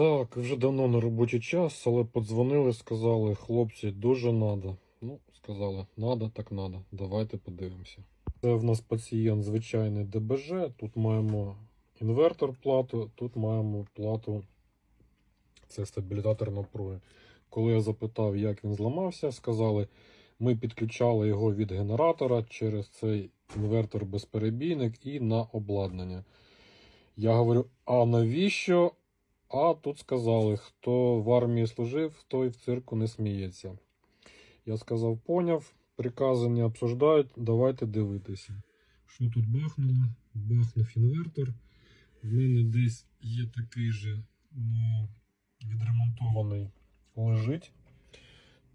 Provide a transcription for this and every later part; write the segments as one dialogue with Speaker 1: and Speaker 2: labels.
Speaker 1: Так, вже давно на робочий час, але подзвонили, сказали, хлопці, дуже надо. Ну, сказали, надо, так надо. Давайте подивимося. Це в нас пацієнт звичайний ДБЖ. Тут маємо інвертор плату, тут маємо плату. Це стабілізатор напруги. Коли я запитав, як він зламався, сказали, ми підключали його від генератора через цей інвертор безперебійник і на обладнання. Я говорю, а навіщо? А тут сказали, хто в армії служив, той в цирку не сміється. Я сказав, поняв, прикази не обсуждають, давайте дивитися. Що тут бахнуло? Бахнув інвертор. В мене десь є такий же ну, відремонтований лежить.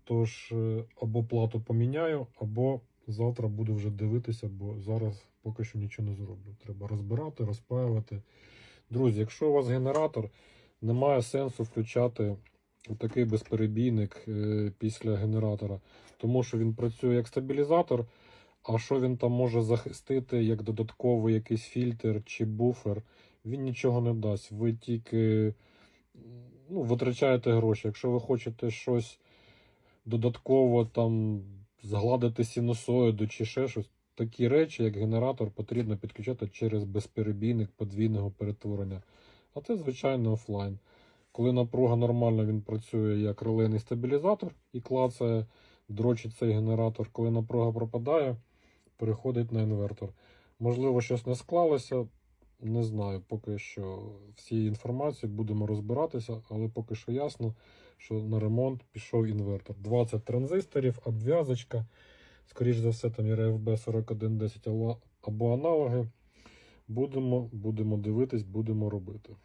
Speaker 1: Тож е, або плату поміняю, або завтра буду вже дивитися, бо зараз поки що нічого не зроблю. Треба розбирати, розпаювати. Друзі, якщо у вас генератор, немає сенсу включати такий безперебійник е, після генератора, тому що він працює як стабілізатор. А що він там може захистити як додатковий якийсь фільтр чи буфер, він нічого не дасть. Ви тільки ну, витрачаєте гроші. Якщо ви хочете щось додатково там згладити синусоїду чи ще щось, такі речі, як генератор, потрібно підключати через безперебійник подвійного перетворення. А це звичайно офлайн. Коли напруга нормальна, він працює як релейний стабілізатор і клацає, дрочить цей генератор. Коли напруга пропадає, переходить на інвертор. Можливо, щось не склалося. Не знаю, поки що всі інформації будемо розбиратися, але поки що ясно, що на ремонт пішов інвертор. 20 транзисторів, обв'язочка. Скоріше за все, там RFB 4110 або аналоги. Будемо, будемо дивитись, будемо робити.